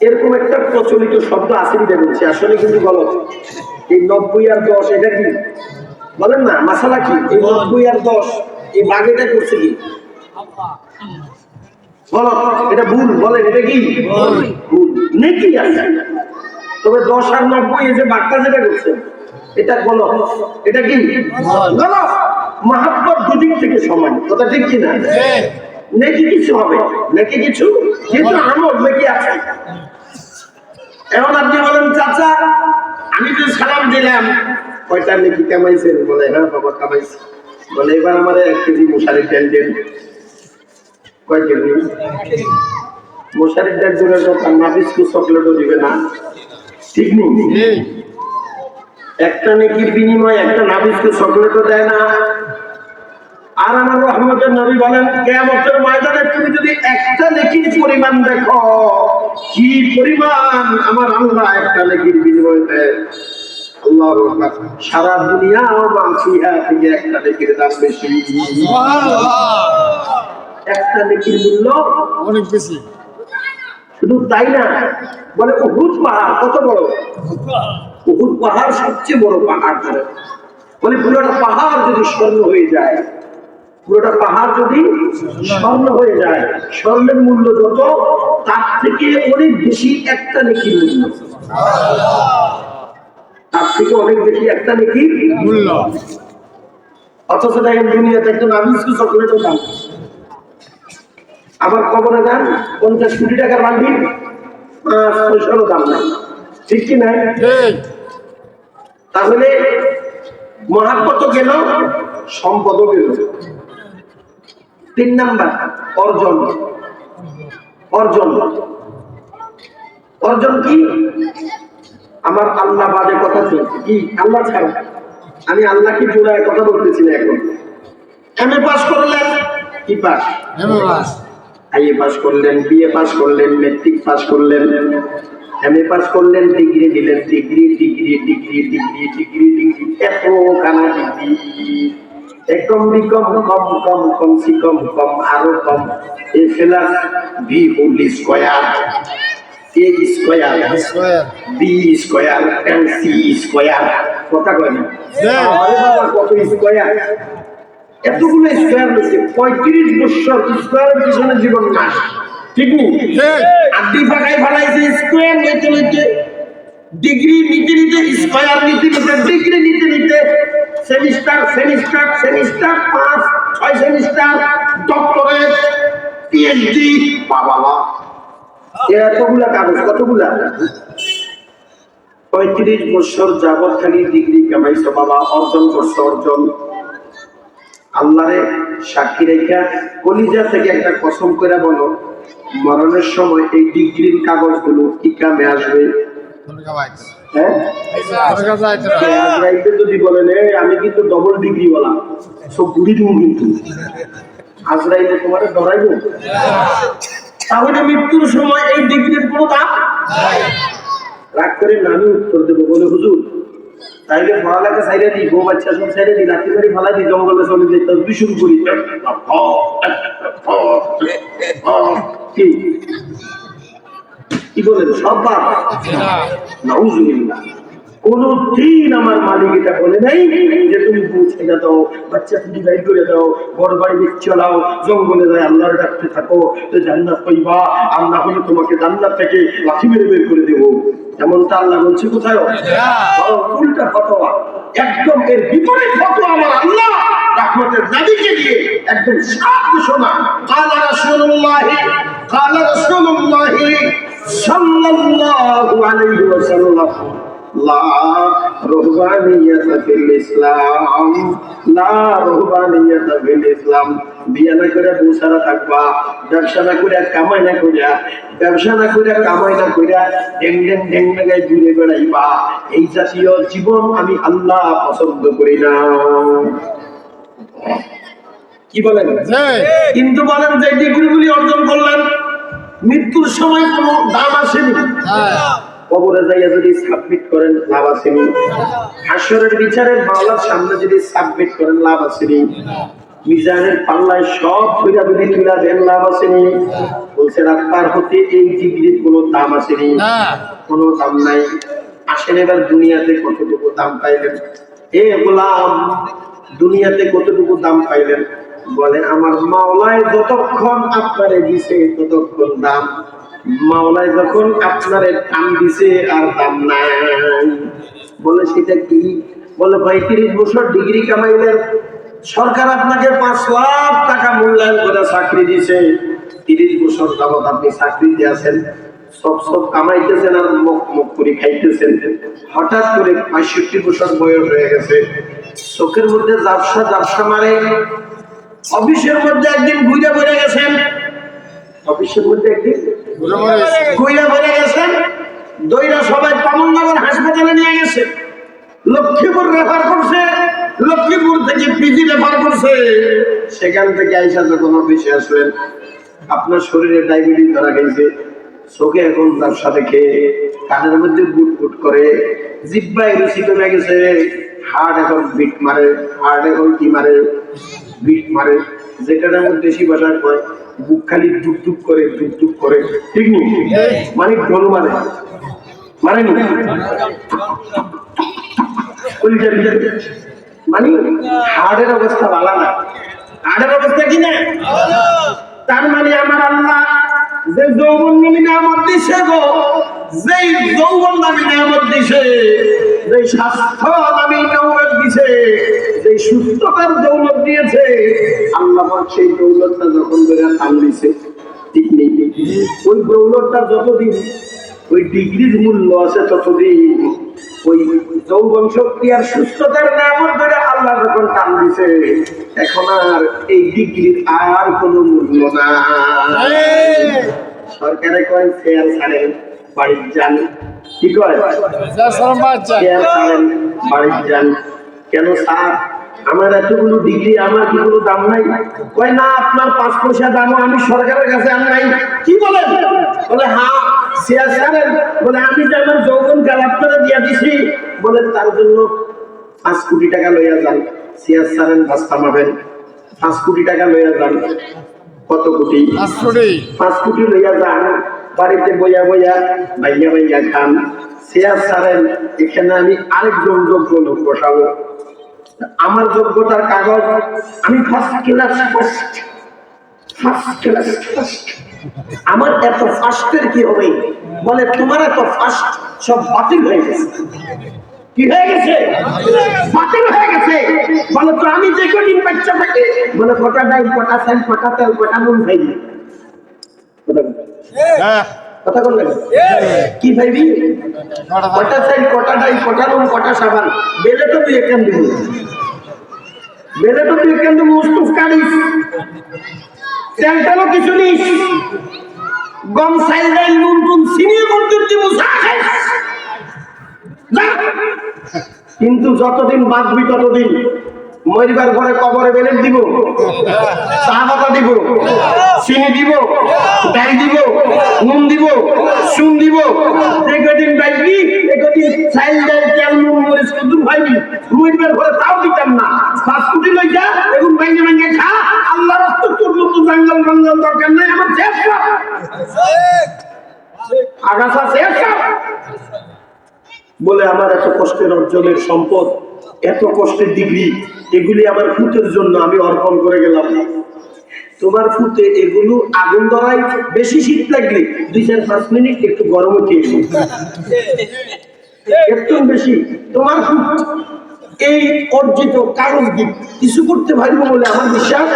এরকম একটা প্রচলিত শব্দ আসেনি বলছি? আসলে কিন্তু গলত এই নব্বই আর দশ এটা কি? বলেন না মাসালা কি? এই নব্বই আর দশ এই বাঘেটা করছে কি? বলো এটা ভুল বলেন এটা কি? ভুল। নেকি আছে। তবে দশ আর নব্বই এই যে বাঘটা যেটা করছে এটা বলো এটা কি? গলত মাহাত্মর দুদিক থেকে সমান কথা ঠিক কিনা? নেকি কিছু হবে নেকি কিছু? কিন্তু আমল নেকি আছে। এখন আপনি বলেন চাচা আমি তো সালাম দিলাম কয়টা নেকি কামাইছেন বলে হ্যাঁ বাবা কামাইছি। বলে এবার আমার এক কেজি মশারির ডাল দেন। কয় কেজি? মশারির ডাল দিলে তো তার না বিস্কুট চকলেটও দিবে না। ঠিক নেই? একটা নেকির বিনিময়ে একটা না বিস্কুট চকলেটও দেয় না। আর আমার রহমতের নবী বলেন কেয়ামতের ময়দানে তুমি যদি একটা লেখির পরিমাণ দেখো কি পরিমাণ আমার আল্লাহ একটা নেকির বিনিময় দেয়? সারা দুনিয়া মানসিহা থেকে একটা নেকির দাম বেশি। একটা নেকির মূল্য অনেক বেশি। শুধু তাই না বলে উহুদ পাহাড় কত বড়? উহুদ পাহাড় সবচেয়ে বড় পাহাড় ধরে। বলে পুরোটা পাহাড় যদি স্বর্ণ হয়ে যায় পুরোটা পাহাড় যদি স্বর্ণ হয়ে যায় স্বর্ণের মূল্য যত তার থেকে অনেক বেশি একটা নেকির মূল্য। তার থেকে অনেক বেশি একটা নেকির মূল্য। অথচ দেখেন দুনিয়াতে একটা নাবিস্কু চকলেটও দাম আবার কবরে দাম পঞ্চাশ কোটি টাকার বান্ডিল পাঁচ পয়সারও দাম নাই। ঠিক কি নাই? তাহলে মহাব্বত গেল সম্পদও গেল। তিন নাম্বার অর্জন অর্জন অর্জন কি আমার আল্লাহ বাদে কথা চলছে কি আল্লাহ ছাড়া আমি আল্লাহকে জোড়ায় কথা বলতেছি না এখন এম এ পাস করলেন কি পাস আইএ পাস করলেন বিএ পাস করলেন মেট্রিক পাস করলেন এম এ পাস করলেন ডিগ্রি দিলেন degree degree degree degree degree degree এত কানা ডিগ্রি একম বিকম কম কম কম সি কম কম আরও কম। A plus B whole square A square B square. And C square. কথা কয় না। আরে বাবা কত স্কোয়ার? এতগুলো স্কোয়ার হচ্ছে পঁয়ত্রিশ বছর স্কোয়ারের পিছনে জীবন নাশ ঠিক নেই আড্ডি ফাঁকায় ফেলাইছে স্কোয়ার নিতে নিতে ডিগ্রি নিতে নিতে, স্কোয়ার নিতে নিতে, ডিগ্রি নিতে নিতে, সেমিস্টার সেমিস্টার সেমিস্টার, পাঁচ, ছয় সেমিস্টার, ডক্টরেট পিএইচডি বাবা এতগুলা কাগজ, কতগুলা? পঁয়ত্রিশ বছর যাবৎ খালি ডিগ্রি কামাইছো বাবা অর্জন করছ, অর্জন। আল্লাহরে সাক্ষী রেখা কলিজা থেকে একটা কসম করে বলো, মরণের সময় এই ডিগ্রির কাগজগুলো কি কামে আসবে? হ্যাঁ? আজরাইলকে যদি বলেন আমি কিন্তু ডবল ডিগ্রি বলা সব বুড়ি দিব কিন্তু। আজরাইলে তোমার ডরাইব তাহলে মৃত্যুর সময় এই ডিগ্রির কোনো দাম? রাগ করে না আমি উত্তর দেবো বলে হুজুর তাইলে পড়ালেখা সাইডে দিই বউ বাচ্চা সব সাইডে দিই লাঠি মারি ফালাই দিই জঙ্গলে চলে যাই তসবি শুরু করি। কি? কি বলেন, সব বাপ নাউজুবিল্লাহ। কোন দিন আমার মালিক এটা বলে নাই যে তুমি পৌঁছে দাও বাচ্চা তুমি বাইর করে দাও, বড় বাড়ি চলাও, জঙ্গলে যায়, আল্লাহর ডাকতে থাকো, তো জান্নাত পাইবা আর না হলে তোমাকে জান্নাত থেকে লাঠি মেরে বের করে দেবো। এমনটা আল্লাহ বলছে কোথায়? উল্টা ফতোয়া। একদম এর বিপরীত ফতোয়া আমার আল্লাহ রাহমতের নবীকে দিয়ে একদম সাত ঘোষণা। কালা রাসূলুল্লাহ কালা রাসূলুল্লাহ। সাল্লাল্লাহু আলাইহি ওয়াসাল্লাম লা রহবানিয়াতা ফিল ইসলাম লা রহবানিয়াতা ফিল ইসলাম। বিয়া না করে বসারা থাকবা ব্যবসা না করে কামাই না করে ব্যবসা না করে কামাই না করে ডেং ডেং ডেং ডেঙ্গায় ঘুরে বেড়াইবা। এই জাতীয় জীবন আমি আল্লাহ পছন্দ করি না। কি বলেন? কিন্তু বলেন যে ডিগ্রিগুলি অর্জন করলেন। মৃত্যুর সময় কোনো দাম আসেনি। হ্যাঁ। কবরে যাইয়া যদি সাবমিট করেন লাভ আসেনি। হাসরের বিচারে মাওলার সামনে যদি সাবমিট করেন লাভ আসেনি। মিজানের পাল্লায় সব ধৈরা ধরি তুলা দেন লাভ আসেনি। বলছে আপনার হতে এই ডিগ্রির কোনো দাম আসেনি। কোনো দাম নাই। আসেন এবার দুনিয়াতে কতটুকু দাম পাইলেন? এ গোলাম দুনিয়াতে কতটুকু দাম পাইলেন? বলে আমার মাওলায় যতক্ষণ আপনারে দিছে ততক্ষণ দাম। মাওলায় যখন আপনারে দাম দিছে আর দাম নাই। বলে, সেটা কি? বলে, ভাই, তিরিশ বছর ডিগ্রি কামাইলেন। সরকার আপনাকে পাঁচ লাখ টাকা মূল্যায়ন করে চাকরি দিছে। তিরিশ বছর যাবত আপনি চাকরিতে আছেন। সব সব কামাইতেছেন আর মুখ মুখ করে খাইতেছেন। হঠাৎ করে পঁয়ষট্টি বছর বয়স হয়ে গেছে। চোখের মধ্যে জাপসা জাপসা মারে। অফিসের মধ্যে একদিন ঘুরে বেড়ে গেছেন? অফিসের মধ্যে একদিন ঘুরে বেড়ে গেছেন? দইরা সবাই কমলনগর হাসপাতালে নিয়ে গেছে। লক্ষ্মীপুর রেফার করছে। লক্ষ্মীপুর থেকে পিজি রেফার করছে। সেখান থেকে আইসা যখন অফিসে আসলেন আপনার শরীরে ডায়াবেটিস ধরা গেছে। চোখে এখন তার সাথে খেয়ে কানের মধ্যে বুট বুট করে জিব্বাই রুচি কমে গেছে। হার্ট এখন বিট মারে হার্ট এখন কি মারে? বিট মারে যেখানে আমার দেশি ভাষায় কয় বুক খালি টুক টুক করে টুক টুক করে। ঠিক নি মানে ঢোল মারে মানে নি? মানে হার্টের অবস্থা ভালো না। হার্টের অবস্থা কি না? তার মানে আমার আল্লাহ যে যৌবন নামী নামত দিছে গো যেই যৌবন নামী নামত দিছে যেই স্বাস্থ্য নামী যেই সুস্থতার দৌলত দিয়েছে। আল্লাহ সেই দৌলতটা যখন ধরে টান দিছে ঠিক নেই। ওই দৌলতটা যতদিন ওই ডিগ্রির মূল্য আছে ততদিন ওই যৌবন শক্তি আর সুস্থতার নামত ধরে আল্লাহ যখন টান দিছে এখন আর এই ডিগ্রির আর কোনো মূল্য না সরকারে কয় ফেয়ার ছাড়েন বাড়ির যান। কি কয়? বাড়ির যান। কেন স্যার? আমার এতগুলো ডিগ্রি আমার কি কোনো দাম নাই? কয় না আপনার পাঁচ পয়সা দামও আমি সরকারের কাছে আর নাই। কি বলেন? বলে হ্যাঁ ছাড়েন বলে আমি যে আমার যৌবন গালাপ করে দিয়ে দিছি। বলে তার জন্য পাঁচ কোটি টাকা লইয়া যান। ছাড়েন বাস থামাবেন। পাঁচ কোটি টাকা লইয়া যান। কত কোটি? পাঁচ কোটি। লইয়া যান। বাড়িতে বইয়া বইয়া ভাইয়া ভাইয়া খান। ছাড়েন এখানে আমি আরেকজন যোগ্য লোক বসাবো। আমার যোগ্যতার কাগজ, আমি first class first first class first আমার এত ফার্স্টের কি হবে? বলে, তোমার এত ফার্স্ট সব বাতিল হয়ে গেছে। কি হয়ে গেছে? বাতিল হয়ে গেছে। বলে, তো আমি যে কদিন বাচ্চা থাকি? বলে কটা ডাইল কটা সেল কটা তেল কটা নুন খাই। কথা বল। কথা বললেন কি ভাইবি কটা থাকে? কটা সেল কটা ডাইল কটা সাবান বেলে তো তুই এখান দিব বেলে তো তুই এখান দিব মুস্তুফ কারিস তেলটারও কিছু নিস গম, সাইল ডাইল, নুন টুন চিনিয়ে মন্দির দিব। কিন্তু যতদিন বাঁচবি ততদিন মরিবার ঘরে কবরে বেলেট দিব চা পাতা দিব চিনি দিব ডাল দিব, নুন দিব, চুন দিব যে কদিন বাইবি এ চাইল ডাল তেল, নুন, মরিচ কদু ভাইবি মরিবার ঘরে তাও দিতাম না পাঁচ কোটি লই যা এখন ভাঙ্গে ভাঙ্গে খা আল্লাহ রস্ত তোর মতো জঙ্গল জঙ্গল দরকার নাই, আমার শেষ। আগাছা শেষ। বলে আমার এত কষ্টের অর্জনের সম্পদ এত কষ্টের ডিগ্রি এগুলি আমার ফুতের জন্য আমি অর্পণ করে গেলাম। তোমার ফুতে এগুলো আগুন ধরায় বেশি শীত লাগলে দুই চার পাঁচ মিনিট একটু গরম হতে একটু বেশি। তোমার ফুট এই অর্জিত কারণ কিছু করতে পারব বলে আমার বিশ্বাস?